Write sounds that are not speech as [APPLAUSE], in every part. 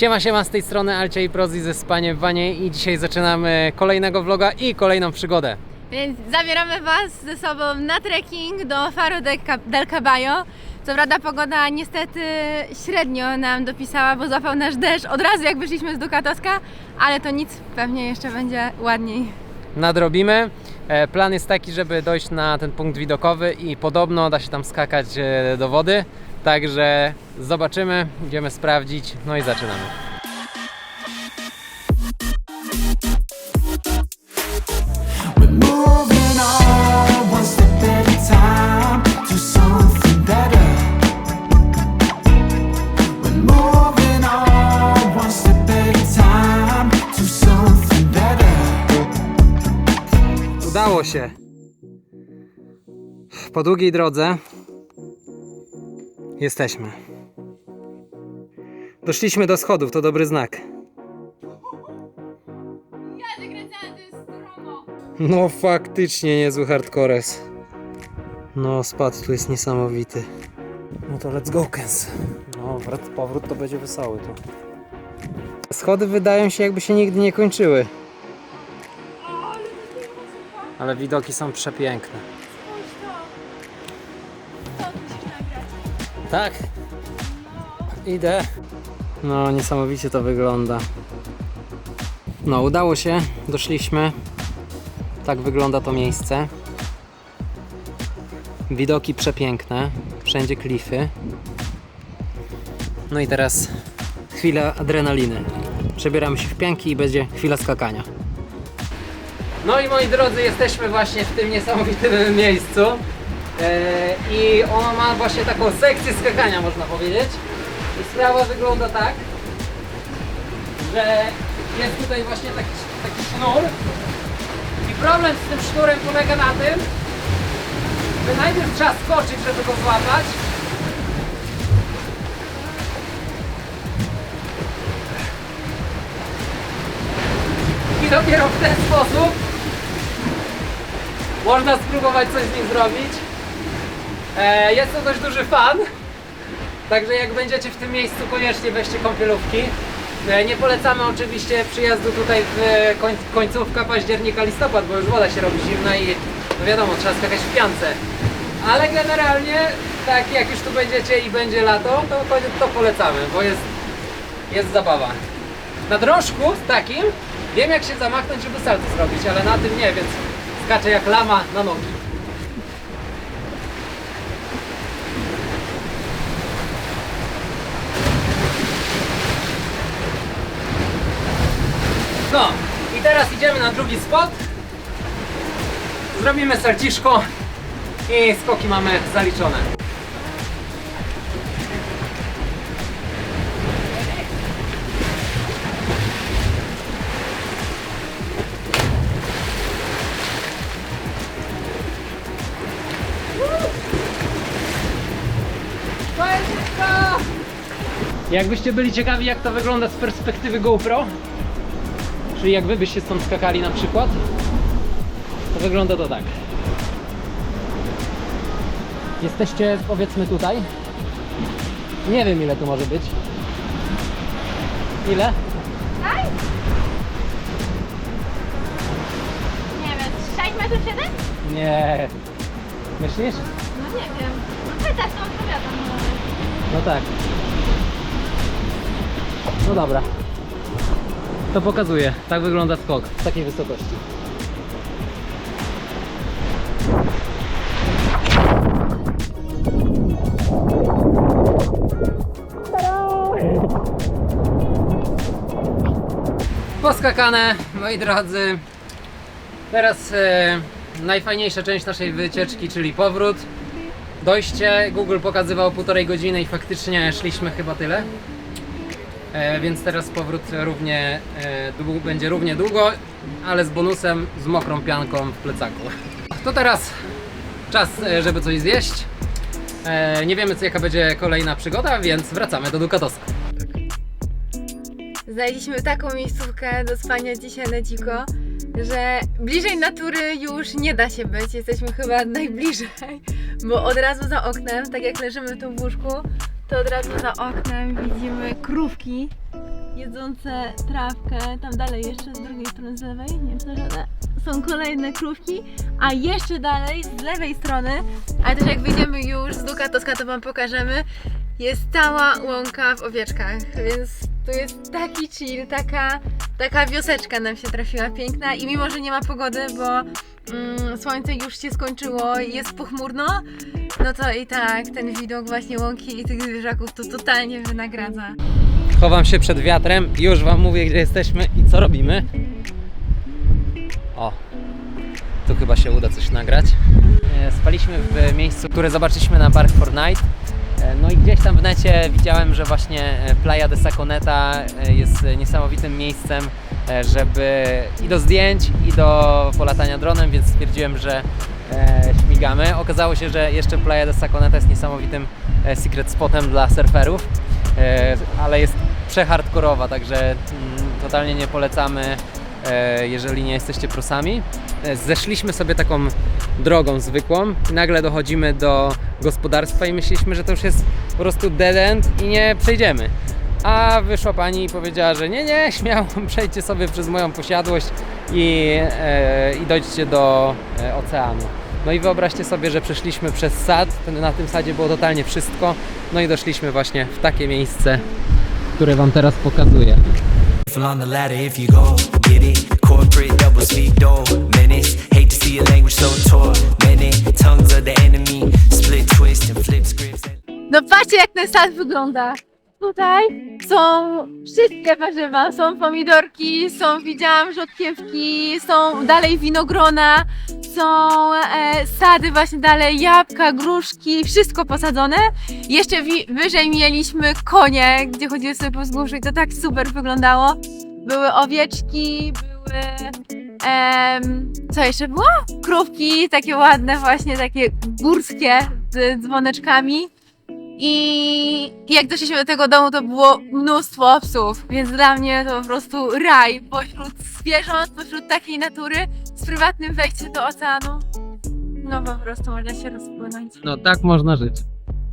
Siema, siema, z tej strony Alcia i Prozi ze Spaniem w Wanie i dzisiaj zaczynamy kolejnego vloga i kolejną przygodę. Więc zabieramy Was ze sobą na trekking do Faro del Ca- del Caballo. Co prawda pogoda niestety średnio nam dopisała, bo zapał nasz deszcz od razu jak wyszliśmy z Dukatoska, ale to nic, pewnie jeszcze będzie ładniej. Nadrobimy. E, Plan jest taki, żeby dojść na ten punkt widokowy i podobno da się tam skakać e, do wody. Także zobaczymy, idziemy sprawdzić, no i zaczynamy. Udało się. Po długiej drodze jesteśmy. Doszliśmy do schodów, to dobry znak. Ja zakręcałem, to jest stromo. No faktycznie niezły hardcores. No spad tu jest niesamowity. No to let's go Kens. No powrót to będzie wesoły tu. Schody wydają się jakby się nigdy nie kończyły. Ale widoki są przepiękne. Tak. Idę. No niesamowicie to wygląda. No udało się, doszliśmy. Tak wygląda to miejsce. Widoki przepiękne, wszędzie klify. No i teraz chwila adrenaliny. Przebieramy się w pianki i będzie chwila skakania. No i moi drodzy, jesteśmy właśnie w tym niesamowitym [LAUGHS] miejscu. Eee, I ono ma właśnie taką sekcję skakania, można powiedzieć. I sprawa wygląda tak, że jest tutaj właśnie taki, taki sznur. I problem z tym sznurem polega na tym, że najpierw trzeba skoczyć, żeby go złapać. I dopiero w ten sposób można spróbować coś z nim zrobić. E, jest to dość duży fan. Także jak będziecie w tym miejscu, koniecznie weźcie kąpielówki. E, Nie polecamy oczywiście przyjazdu tutaj w e, koń, końcówka października, listopad, bo już woda się robi zimna i no wiadomo, trzeba skakać w piance. Ale generalnie, tak jak już tu będziecie i będzie lato, to, to, polecamy, bo jest, jest zabawa. Na drążku takim wiem jak się zamachnąć, żeby salto zrobić, ale na tym nie, więc skaczę jak lama na nogi. No i teraz idziemy na drugi spot. Zrobimy salciszko i skoki mamy zaliczone. Jakbyście byli ciekawi jak to wygląda z perspektywy GoPro, Czyli jak wy byście stąd skakali na przykład, to wygląda to tak. Jesteście powiedzmy tutaj. Nie wiem ile tu może być. Ile? Tak? Nie wiem, 6 metrów 7? Nie. Myślisz? No nie wiem. No pytasz, to odpowiadam. No tak. No dobra. To pokazuję. Tak wygląda skok z takiej wysokości. Poskakane, moi drodzy. Teraz e, najfajniejsza część naszej wycieczki, czyli powrót. Dojście, Google pokazywał półtorej godziny i faktycznie szliśmy chyba tyle. E, więc teraz powrót równie e, będzie równie długo, ale z bonusem z mokrą pianką w plecaku. To teraz czas, e, żeby coś zjeść. E, nie wiemy, co, jaka będzie kolejna przygoda, więc wracamy do Dukatoska. Znaleźliśmy taką miejscówkę do spania dzisiaj na dziko, że bliżej natury już nie da się być. Jesteśmy chyba [LAUGHS] najbliżej, bo od razu za oknem, tak jak leżymy tu w łóżku, to od razu za oknem widzimy krówki jedzące trawkę. Tam dalej jeszcze z drugiej strony, z lewej, nie wiem, żadne. Są kolejne krówki, a jeszcze dalej z lewej strony, ale też jak wyjdziemy już z Dukatoska, to Wam pokażemy, jest cała łąka w owieczkach, więc tu jest taki chill, taka, taka wioseczka nam się trafiła piękna i mimo, że nie ma pogody, bo mm, słońce już się skończyło i jest pochmurno, no to i tak ten widok właśnie łąki i tych zwierzaków to totalnie wynagradza. Chowam się przed wiatrem już Wam mówię, gdzie jesteśmy i co robimy. O, tu chyba się uda coś nagrać. E, Spaliśmy w miejscu, które zobaczyliśmy na Park Fortnite. E, No i gdzieś tam w necie widziałem, że właśnie e, Playa de Saconeta e, jest niesamowitym miejscem, żeby i do zdjęć, i do polatania dronem, więc stwierdziłem, że śmigamy. Okazało się, że jeszcze Playa de Saconeta jest niesamowitym secret spotem dla surferów, ale jest przehardkorowa, także mm, totalnie nie polecamy, jeżeli nie jesteście prosami. E, Zeszliśmy sobie taką drogą zwykłą i nagle dochodzimy do gospodarstwa i myśleliśmy, że to już jest po prostu dead end i nie przejdziemy. A wyszła pani i powiedziała, że nie, nie, [LAUGHS] śmiało, przejdźcie sobie przez moją posiadłość i, e, i dojdźcie do e, oceanu. No i wyobraźcie sobie, że przeszliśmy przez sad, na tym sadzie było totalnie wszystko, no i doszliśmy właśnie w takie miejsce, które Wam teraz pokazuję. Get it. Corporate double menace. Hate to see your language so. Tongues the enemy. Split twist and flip scripts. No patrzcie jak ten sad wygląda. Tutaj są wszystkie warzywa, są pomidorki, są, widziałam, rzodkiewki, są dalej winogrona, są e, sady właśnie dalej, jabłka, gruszki, wszystko posadzone. Jeszcze wi- wyżej mieliśmy konie, gdzie chodziły sobie po wzgórzu i to tak super wyglądało. Były owieczki, były... em, co jeszcze było? Krówki, takie ładne właśnie, takie górskie z dzwoneczkami. I jak doszliśmy do tego domu, to było mnóstwo psów, więc dla mnie to po prostu raj pośród zwierząt, pośród takiej natury, z prywatnym wejściem do oceanu. No po prostu można się rozpłynąć. No tak można żyć.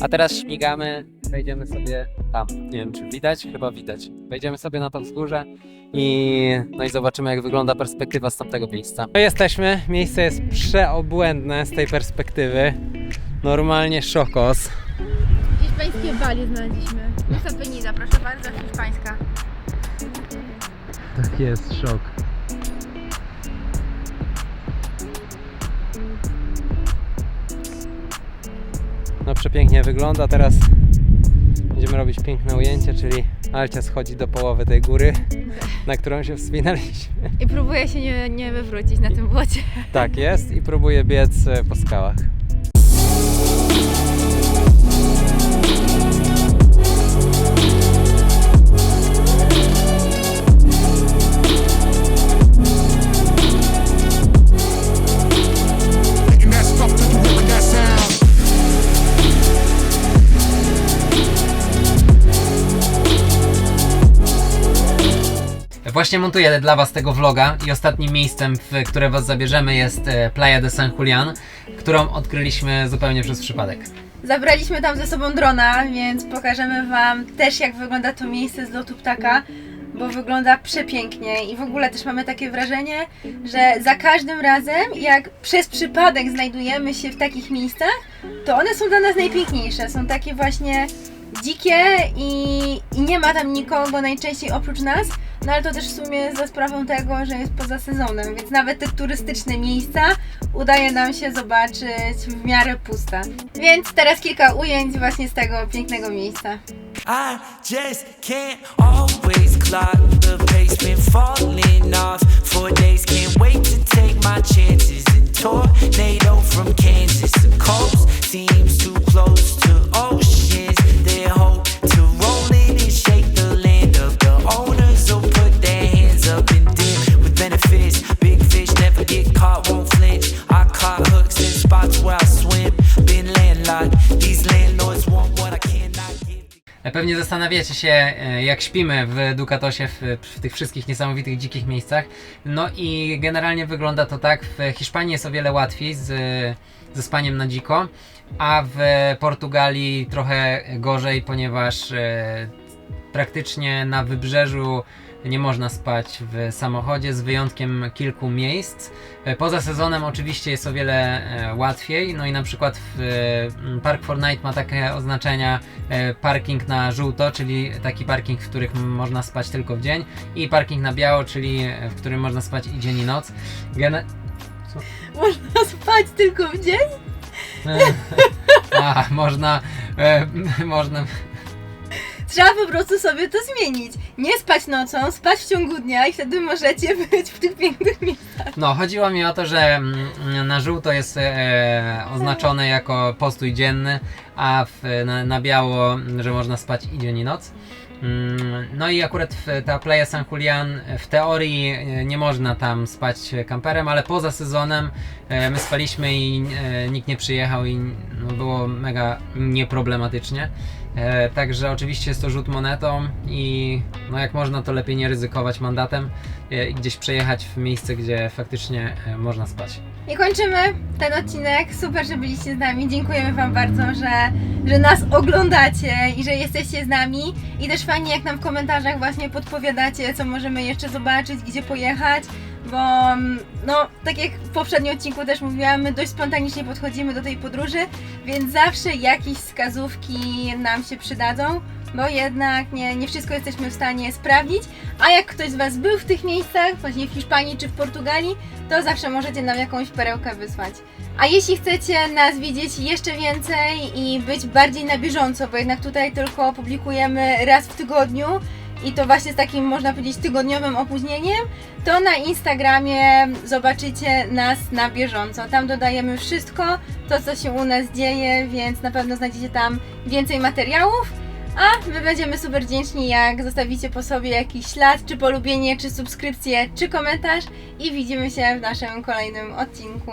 A teraz śmigamy, wejdziemy sobie tam. Nie wiem czy widać, chyba widać. Wejdziemy sobie na to wzgórze i no i zobaczymy jak wygląda perspektywa z tamtego miejsca. No jesteśmy, miejsce jest przeobłędne z tej perspektywy. Normalnie szokos. Hiszpańskie bali znaleźliśmy. Musa Penida, proszę bardzo, hiszpańska. Tak jest, szok. No przepięknie wygląda. Teraz będziemy robić piękne ujęcie, czyli Alcia schodzi do połowy tej góry, na którą się wspinaliśmy. I próbuję się nie, nie wywrócić na tym błocie. Tak jest i próbuje biec e, po skałach. Właśnie montuję dla Was tego vloga i ostatnim miejscem, w które Was zabierzemy jest e, Playa de San Julian, którą odkryliśmy zupełnie przez przypadek. Zabraliśmy tam ze sobą drona, więc pokażemy Wam też jak wygląda to miejsce z lotu ptaka, bo wygląda przepięknie i w ogóle też mamy takie wrażenie, że za każdym razem jak przez przypadek znajdujemy się w takich miejscach, to one są dla nas najpiękniejsze. Są takie właśnie dzikie i, i nie ma tam nikogo najczęściej oprócz nas, no ale to też w sumie za sprawą tego, że jest poza sezonem, więc nawet te turystyczne miejsca udaje nam się zobaczyć w miarę puste. Więc teraz kilka ujęć właśnie z tego pięknego miejsca. I just can't always clock the pace, been falling off for days. Can't wait to take my chances and tornado from Kansas. The coast seems too close to oceans. Pewnie zastanawiacie się, e, jak śpimy w Ducatosie, w, w tych wszystkich niesamowitych dzikich miejscach. No i generalnie wygląda to tak, w Hiszpanii jest o wiele łatwiej z, ze spaniem na dziko, a w Portugalii trochę gorzej, ponieważ e, praktycznie na wybrzeżu nie można spać w samochodzie, z wyjątkiem kilku miejsc. E, Poza sezonem oczywiście jest o wiele e, łatwiej, no i na przykład Park Fortnite ma takie oznaczenia e, parking na żółto, czyli taki parking, w których można spać tylko w dzień i parking na biało, czyli w którym można spać i dzień i noc. Gene- Można spać tylko w dzień? [LAUGHS] A, można, [LAUGHS] można, Trzeba po prostu sobie to zmienić. Nie spać nocą, spać w ciągu dnia i wtedy możecie [LAUGHS] być w tych pięknych miejscach. no chodziło mi o to, że mm, na żółto jest e, oznaczone jako postój dzienny, a w, na, na biało, że można spać i dzień i noc. Mm, No i akurat w, ta Playa San Julian w teorii e, nie można tam spać kamperem, ale poza sezonem e, my spaliśmy i e, nikt nie przyjechał i no, było mega nieproblematycznie. E, Także oczywiście jest to rzut monetą i no jak można to lepiej nie ryzykować mandatem e, i gdzieś przejechać w miejsce, gdzie faktycznie e, można spać. I kończymy ten odcinek. Super, że byliście z nami. Dziękujemy Wam bardzo, że, że nas oglądacie i że jesteście z nami. I też fajnie, jak nam w komentarzach właśnie podpowiadacie, co możemy jeszcze zobaczyć, gdzie pojechać. Bo, mm, no, tak jak w poprzednim odcinku też mówiłam, my dość spontanicznie podchodzimy do tej podróży, więc zawsze jakieś wskazówki nam się przydadzą, bo jednak nie, nie wszystko jesteśmy w stanie sprawdzić. A jak ktoś z Was był w tych miejscach, właśnie w Hiszpanii czy w Portugalii, to zawsze możecie nam jakąś perełkę wysłać. A jeśli chcecie nas widzieć jeszcze więcej i być bardziej na bieżąco, bo jednak tutaj tylko publikujemy raz w tygodniu i to właśnie z takim, można powiedzieć, tygodniowym opóźnieniem, to na Instagramie zobaczycie nas na bieżąco. Tam dodajemy wszystko, to co się u nas dzieje, więc na pewno znajdziecie tam więcej materiałów. A my będziemy super wdzięczni, jak zostawicie po sobie jakiś ślad, czy polubienie, czy subskrypcję, czy komentarz. I widzimy się w naszym kolejnym odcinku.